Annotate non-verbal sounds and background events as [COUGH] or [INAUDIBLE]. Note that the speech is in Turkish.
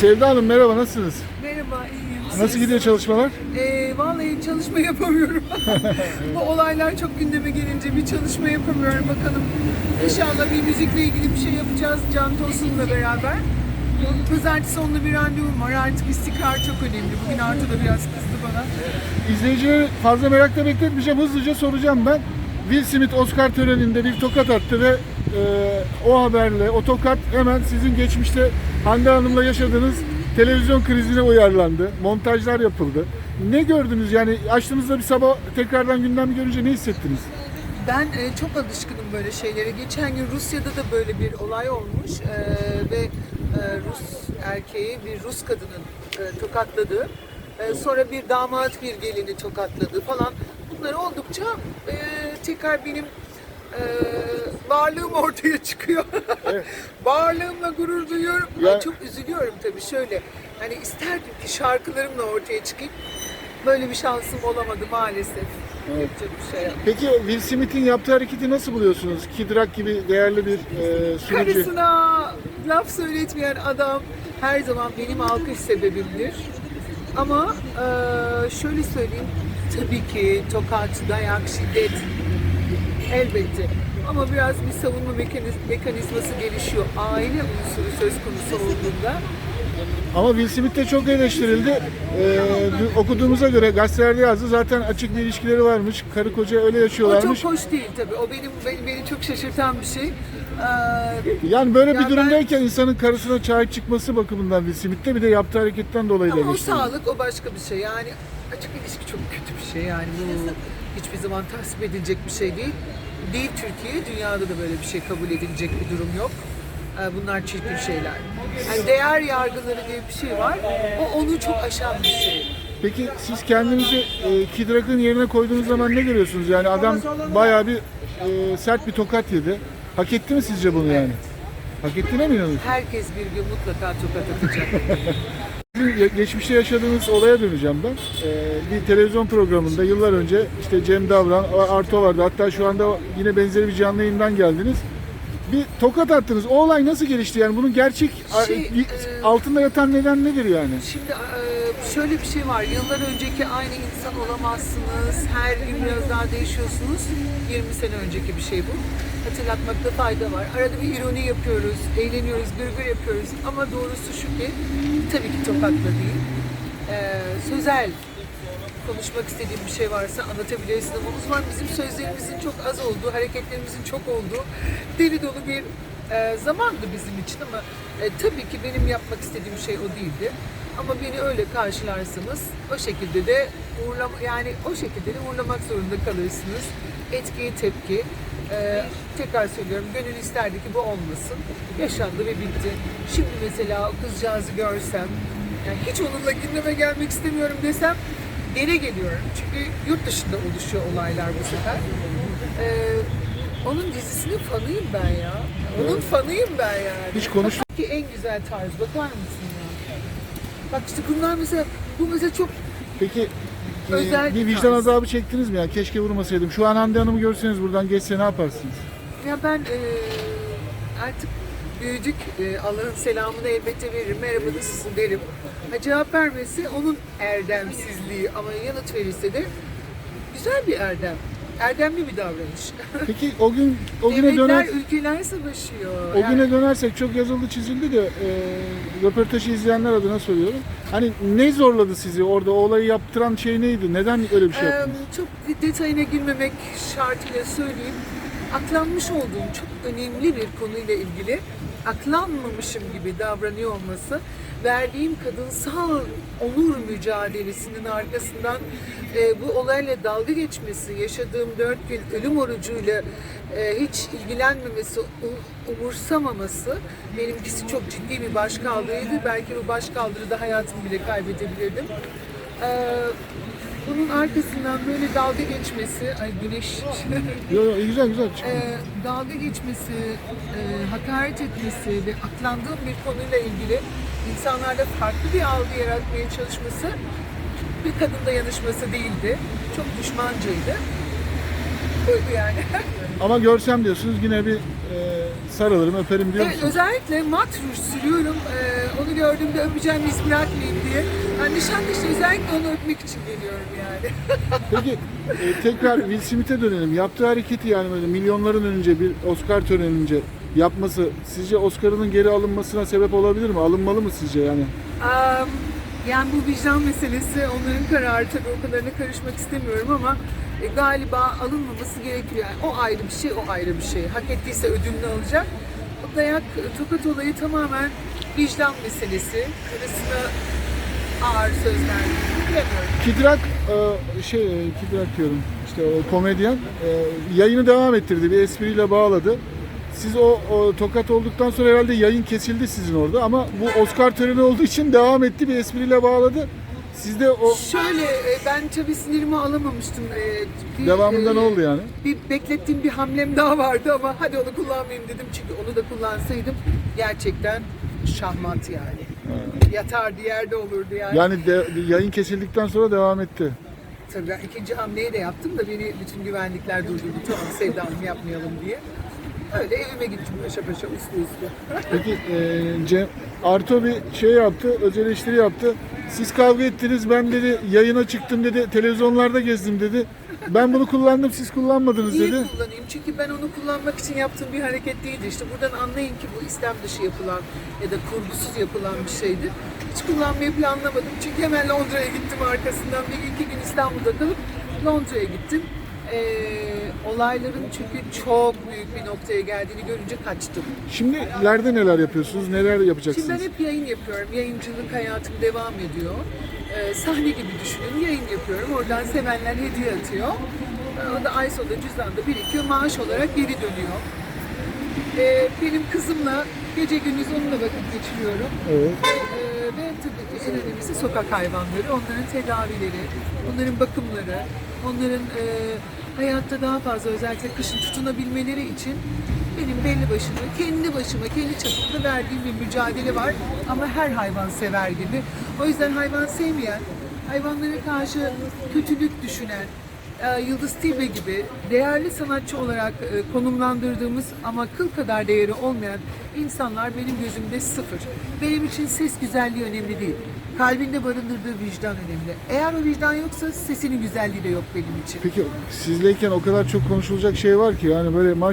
Sevda Hanım merhaba nasılsınız? Merhaba, iyiyim. Nasıl gidiyor çalışmalar? Ee, vallahi çalışma yapamıyorum. [LAUGHS] Bu olaylar çok gündeme gelince bir çalışma yapamıyorum. Bakalım inşallah bir müzikle ilgili bir şey yapacağız Can Tosun'la beraber. Pazartesi onunla bir randevum var. Artık istikrar çok önemli. Bugün Artu da biraz kızdı bana. İzleyicileri fazla merakla bekletmeyeceğim. Hızlıca soracağım ben. Will Smith Oscar töreninde bir tokat attı ve e, o haberle o tokat hemen sizin geçmişte Hande Hanım'la yaşadığınız televizyon krizine uyarlandı. Montajlar yapıldı. Ne gördünüz yani açtığınızda bir sabah tekrardan gündemi görünce ne hissettiniz? Ben e, çok alışkınım böyle şeylere. Geçen gün Rusya'da da böyle bir olay olmuş e, ve e, Rus erkeği bir Rus kadının e, tokatladı. E, sonra bir damat bir gelini tokatladı falan. Bunlar oldukça e, tekrar benim e, varlığım ortaya çıkıyor. [LAUGHS] Varlığımla gurur duyuyorum. Ya- çok üzülüyorum tabii şöyle. Hani isterdim ki şarkılarımla ortaya çıkayım. Böyle bir şansım olamadı maalesef. Yapacak bir şey yok. Peki Will Smith'in yaptığı hareketi nasıl buluyorsunuz? Kid Rock gibi değerli bir e, sunucu. Karısına laf söyletmeyen adam her zaman benim alkış sebebimdir. Ama eee, şöyle söyleyeyim, tabii ki tokat, dayak, şiddet elbette. Ama biraz bir savunma mekaniz- mekanizması gelişiyor. Aile unsuru söz konusu olduğunda. Ama Will Smith de çok eleştirildi. Ee, okuduğumuza göre gazetelerde yazdı. Zaten açık bir ilişkileri varmış. Karı koca öyle O yaşıyorlarmış. çok hoş değil tabii. O benim beni, beni çok şaşırtan bir şey. Eee, Yani böyle Ya bir ben- durumdayken insanın karısına sahip çıkması bakımından Will Smith'te bir de yaptığı hareketten dolayı da Ama o sağlık o başka bir şey. Yani açık ilişki çok kötü bir şey. Yani bu hiçbir zaman tasvip edilecek bir şey değil. Değil Türkiye, dünyada da böyle bir şey kabul edilecek bir durum yok. Ee, Bunlar çirkin şeyler. Yani değer yargıları diye bir şey var. O onu çok aşan bir şey. Peki siz kendinizi e, Kid Rock'ın yerine koyduğunuz zaman ne görüyorsunuz? Yani adam bayağı bir e, sert bir tokat yedi. Hak etti mi sizce bunu yani? Hak ettiğine mi inanıyorsunuz? Herkes bir gün mutlaka tokat atacak. [LAUGHS] Ge- geçmişte yaşadığınız olaya döneceğim ben. Ee, bir televizyon programında yıllar önce işte Cem Davran, Arto vardı. Hatta şu anda yine benzeri bir canlı yayından geldiniz. Bir tokat attınız. O olay nasıl gelişti yani? Bunun gerçek Şey, e, altında yatan neden nedir yani? Şimdi e, şöyle bir şey var. Yıllar önceki aynı insan olamazsınız. Her gün biraz daha değişiyorsunuz. 20 sene önceki bir şey bu. Hatırlatmakta fayda var. Arada bir ironi yapıyoruz, eğleniyoruz, gırgır yapıyoruz. Ama doğrusu şu ki tabii ki tokatla değil. E, sözel konuşmak istediğim bir şey varsa anlatabilirsin ama uzman bizim sözlerimizin çok az olduğu, hareketlerimizin çok olduğu deli dolu bir e, zamandı bizim için ama e, tabii ki benim yapmak istediğim şey o değildi. Ama beni öyle karşılarsanız o şekilde de uğurlam yani o şekilde de uğurlamak zorunda kalırsınız. Etkiye tepki. E, tekrar söylüyorum gönül isterdi ki bu olmasın. Yaşandı ve bitti. Şimdi mesela o kızcağızı görsem yani hiç onunla gündeme gelmek istemiyorum desem geri geliyorum. Çünkü yurt dışında oluşuyor olaylar bu sefer. Ee, onun dizisinin fanıyım ben ya. Onun fanıyım ben yani. Hiç konuştuk. Ki en güzel tarz bakar mısın? Bak işte bunlar mesela bu mesela çok Peki e, Özel bir vicdan tarz. azabı çektiniz mi ya? Keşke vurmasaydım. Şu an Hande Hanım'ı görseniz buradan geçse ne yaparsınız? ya ben e, artık büyüdük. E, Allah'ın selamını elbette veririm. Merhaba nasılsın derim. Ha, cevap vermesi onun erdemsizliği ama yanıt verirse de güzel bir erdem. Erdemli bir davranış. [LAUGHS] Peki o gün o güne döner ülkeler savaşıyor. o Yani güne dönersek çok yazıldı çizildi de e, röportajı izleyenler adına soruyorum. Hani ne zorladı sizi orada o olayı yaptıran şey neydi? Neden öyle bir şey yaptınız? çok detayına girmemek şartıyla söyleyeyim. Aklanmış olduğum çok önemli bir konuyla ilgili aklanmamışım gibi davranıyor olması verdiğim kadınsal onur mücadelesinin arkasından e, bu olayla dalga geçmesi, yaşadığım dört gün ölüm orucuyla e, hiç ilgilenmemesi, umursamaması benimkisi çok ciddi bir başkaldırıydı. Belki bu başkaldırıda hayatımı bile kaybedebilirdim. Eee, bunun arkasından böyle dalga geçmesi, ay güneş, [LAUGHS] Yo, yo, güzel güzel. Eee, dalga geçmesi, eee, hakaret etmesi ve aklandığım bir konuyla ilgili insanlarda farklı bir algı yaratmaya çalışması bir kadın dayanışması değildi. Çok düşmancaydı. Buydu yani. [LAUGHS] Ama görsem diyorsunuz yine bir e, sarılırım, öperim diyor Evet, musun? özellikle mat ruj sürüyorum. Ee, onu gördüğümde öpeceğim iz bırakmayayım diye. Yani Nişantaşı'na özellikle onu öpmek için geliyorum yani. [LAUGHS] Peki e, tekrar Will Smith'e dönelim. Yaptığı hareketi yani böyle milyonların önce bir Oscar törenince yapması sizce Oscar'ının geri alınmasına sebep olabilir mi? Alınmalı mı sizce yani? Am, yani bu vicdan meselesi onların kararı tabii o kadarına karışmak istemiyorum ama e, galiba alınmaması gerekiyor. Yani o ayrı bir şey, o ayrı bir şey. Hak ettiyse ödülünü alacak. O dayak, tokat olayı tamamen vicdan meselesi. Karısına ağır sözler bilemiyorum. Kidrak e, şey e, Kidrak diyorum işte o komedyen e, yayını devam ettirdi bir espriyle bağladı. Siz o, o tokat olduktan sonra herhalde yayın kesildi sizin orada ama bu Oscar töreni olduğu için devam etti bir espriyle bağladı. Siz de o Şöyle e, ben tabii sinirimi alamamıştım. E, bir, devamında e, ne oldu yani? Bir beklettiğim bir hamlem daha vardı ama hadi onu kullanmayayım dedim. Çünkü onu da kullansaydım gerçekten şahmat yani. Yatardı yerde olurdu yani. Yani de, yayın kesildikten sonra devam etti. Tabii ben ikinci hamleyi de yaptım da beni bütün güvenlikler durdurdu. Tamam Sevda Hanım yapmayalım diye. Öyle evime gittim paşa paşa uslu uslu. Peki e, Cem, Arto bir şey yaptı, öz eleştiri yaptı. Siz kavga ettiniz, ben dedi yayına çıktım dedi, televizyonlarda gezdim dedi. Ben bunu kullandım, siz kullanmadınız Niye dedi. kullanayım? Çünkü ben onu kullanmak için yaptığım bir hareket değildi. İşte buradan anlayın ki bu istem dışı yapılan ya da kurgusuz yapılan bir şeydi. Hiç kullanmayı planlamadım. Çünkü hemen Londra'ya gittim arkasından. Bir iki gün İstanbul'da kalıp Londra'ya gittim. Ee, olayların çünkü çok büyük bir noktaya geldiğini görünce kaçtım. Şimdi ileride neler yapıyorsunuz, neler Şimdi yapacaksınız? ben hep yayın yapıyorum. Yayıncılık hayatım devam ediyor. Ee, sahne gibi düşünün. Yayın yapıyorum. Oradan sevenler hediye atıyor. Ee, O da ay sonunda cüzdanda birikiyor. Maaş olarak geri dönüyor. Ee, benim kızımla gece gündüz onunla vakit geçiriyorum. Evet. Ee, ve tabii ki en önemlisi sokak hayvanları, onların tedavileri, onların bakımları, onların e, hayatta daha fazla özellikle kışın tutunabilmeleri için benim belli başıma, kendi başıma, kendi çapımda verdiğim bir mücadele var. Ama her hayvan sever gibi. O yüzden hayvan sevmeyen, hayvanlara karşı kötülük düşünen, e, Yıldız Tilbe gibi değerli sanatçı olarak e, konumlandırdığımız ama kıl kadar değeri olmayan insanlar benim gözümde sıfır. Benim için ses güzelliği önemli değil. Kalbinde barındırdığı vicdan önemli. Eğer o vicdan yoksa sesinin güzelliği de yok benim için. Peki sizleyken o kadar çok konuşulacak şey var ki yani böyle maç